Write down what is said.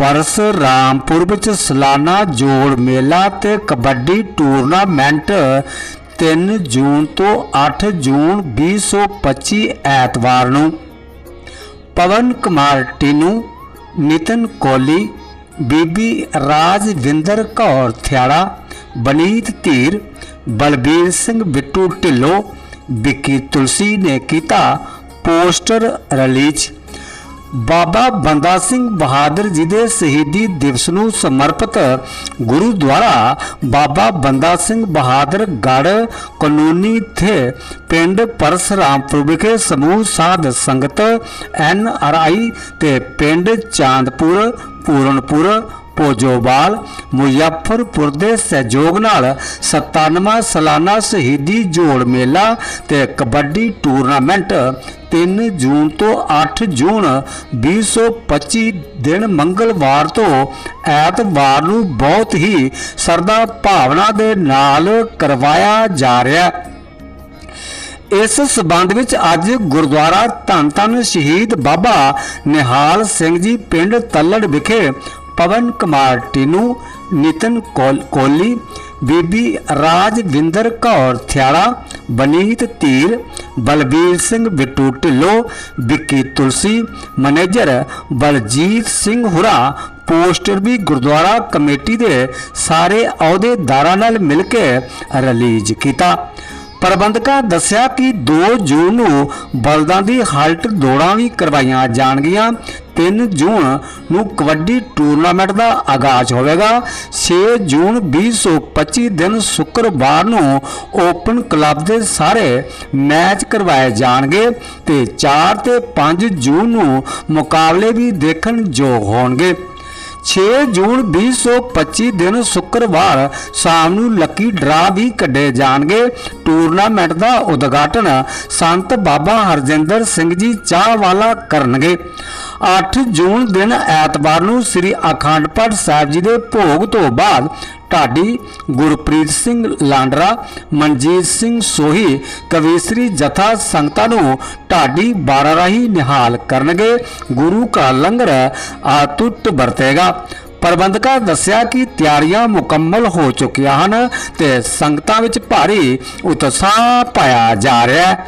Purse Rampur ਵਿੱਚ ਸਾਲਾਨਾ ਜੋੜ ਮੇਲਾ ਤੇ ਕਬੱਡੀ ਟੂਰਨਾਮੈਂਟ 3 ਜੂਨ ਤੋਂ 8 ਜੂਨ 2025 ਐਤਵਾਰ ਨੂੰ। ਪਵਨ ਕੁਮਾਰ ਟੀਨੂ, ਨਿਤਨ ਕੋਲੀ, ਬੀਬੀ ਰਾਜਵਿੰਦਰ ਕੌਰ ਥਿਆੜਾ, ਬਨੀਤ ਧੀਰ, ਬਲਬੀਰ ਸਿੰਘ ਬਿੱਟੂ ਢਿੱਲੋਂ, ਵਿੱਕੀ ਤੁਲਸੀ ਨੇ ਕੀਤਾ ਪੋਸਟਰ ਰਿਲੀਜ਼। ਬਾਬਾ ਬੰਦਾ ਸਿੰਘ ਬਹਾਦਰ ਜੀ ਦੇ ਸ਼ਹੀਦੀ ਦਿਵਸ ਨੂੰ ਸਮਰਪਿਤ ਗੁਰਦੁਆਰਾ ਬਾਬਾ ਬੰਦਾ ਸਿੰਘ ਬਹਾਦਰ ਗੜ ਕਾਨੂੰਨੀ ਥੇ ਪਿੰਡ ਪਰਸਰਾਮਪੁਰ ਵਿਖੇ ਸਮੂਹ ਸਾਧ ਸੰਗਤ ਐਨ ਆਰ ਆਈ ਤੇ ਪਿੰਡ ਚਾਂਦਪੁਰ, ਪੂਰਨਪੁਰ ਪੋਜੋਵਾਲ ਮੁਜ਼ੱਫਰਪੁਰ ਦੇ ਸਹਿਯੋਗ ਨਾਲ 97ਵਾਂ ਸਾਲਾਨਾ ਸ਼ਹੀਦੀ ਜੋੜ ਮੇਲਾ ਤੇ ਕਬੱਡੀ ਟੂਰਨਾਮੈਂਟ 3 ਜੂਨ ਤੋਂ 8 ਜੂਨ 2025 ਦਿਨ ਮੰਗਲਵਾਰ ਤੋਂ ਐਤਵਾਰ ਨੂੰ ਬਹੁਤ ਹੀ ਸਰਦਾ ਭਾਵਨਾ ਦੇ ਨਾਲ ਕਰਵਾਇਆ ਜਾ ਰਿਹਾ ਹੈ। ਇਸ ਸਬੰਧ ਵਿੱਚ ਅੱਜ ਗੁਰਦੁਆਰਾ ਧੰਨ ਧੰਨ ਸ਼ਹੀਦ ਬਾਬਾ ਨਿਹਾਲ ਸਿੰਘ ਜੀ ਪਿੰਡ ਤੱਲੜ ਵਿਖੇ ਪਵਨ ਕੁਮਾਰ ਟਿਨੂ, ਨਿਤਨ ਕੋਲ- ਕੋਲੀ ਬੀਬੀ ਰਾਜਵਿੰਦਰ ਕੌਰ ਥਿਆੜਾ ਬਨੀਤ ਧੀਰ, ਬਲਬੀਰ ਸਿੰਘ ਬਿੱਟੂ ਢਿੱਲੋਂ, ਵਿੱਕੀ ਤੁਲਸੀ, ਮੈਨੇਜਰ ਬਲਜੀਤ ਸਿੰਘ ਹੁਰਾ, ਪੋਸਟਰ ਵੀ ਗੁਰਦੁਆਰਾ ਕਮੇਟੀ ਦੇ ਸਾਰੇ ਅਹੁਦੇਦਾਰਾਂ ਨਾਲ ਮਿਲ ਕੇ ਰਿਲੀਜ਼ ਕੀਤਾ। ਪ੍ਰਬੰਧਕਾਂ ਦੱਸਿਆ ਕਿ 2 ਜੂਨ ਨੂੰ ਬਲਦਾਂ ਦੀ ਹਾਲਟ ਦੌੜਾਂ ਵੀ ਕਰਵਾਈਆਂ ਜਾਣਗੀਆਂ। 3 ਜੂਨ ਨੂੰ ਕਬੱਡੀ ਟੂਰਨਾਮੈਂਟ ਦਾ ਆਗਾਜ਼ ਹੋਵੇਗਾ। 6 ਜੂਨ 2025 ਦਿਨ ਸ਼ੁੱਕਰਵਾਰ ਨੂੰ ਓਪਨ ਕਲੱਬ ਦੇ ਸਾਰੇ ਮੈਚ ਕਰਵਾਏ ਜਾਣਗੇ ਤੇ 4 ਤੇ 5 ਜੂਨ ਨੂੰ ਮੁਕਾਬਲੇ ਵੀ ਦੇਖਣ ਯੋਗ ਹੋਣਗੇ। 6 ਜੂਨ 2025 ਦਿਨ ਸ਼ੁੱਕਰਵਾਰ ਸ਼ਾਮ ਨੂੰ ਲੱਕੀ ਡਰਾ ਵੀ ਕੱਢੇ ਜਾਣਗੇ। ਟੂਰਨਾਮੈਂਟ ਦਾ ਉਦਘਾਟਨ ਸੰਤ ਬਾਬਾ ਹਰਜਿੰਦਰ ਸਿੰਘ ਜੀ ਚਾਹ ਕਰਨਗੇ। 8 ਜੂਨ ਦਿਨ ਐਤਵਾਰ ਨੂੰ ਸ੍ਰੀ ਅਖੰਡ ਪਾਠ ਸਾਹਿਬ ਜੀ ਦੇ ਭੋਗ ਤੋਂ ਬਾਅਦ ਢਾਡੀ ਗੁਰਪ੍ਰੀਤ ਸਿੰਘ ਲਾਂਡਰਾ, ਮਨਜੀਤ ਸਿੰਘ ਸੋਹੀ ਕਵੀਸਰੀ ਜਥਾ ਸੰਗਤਾਂ ਨੂੰ ਢਾਡੀ ਬਾਰਾ ਰਾਹੀਂ ਨਿਹਾਲ ਕਰਨਗੇ। ਗੁਰੂ ਕਾ ਲੰਗਰ ਆਤੁੱਟ ਵਰਤੇਗਾ। ਪ੍ਰਬੰਧਕਾਂ ਦੱਸਿਆ ਕਿ ਤਿਆਰੀਆਂ ਮੁਕੰਮਲ ਹੋ ਚੁੱਕੀਆਂ ਹਨ ਤੇ ਸੰਗਤਾਂ ਵਿੱਚ ਭਾਰੀ ਉਤਸ਼ਾਹ ਪਾਇਆ ਜਾ ਰਿਹਾ ਹੈ।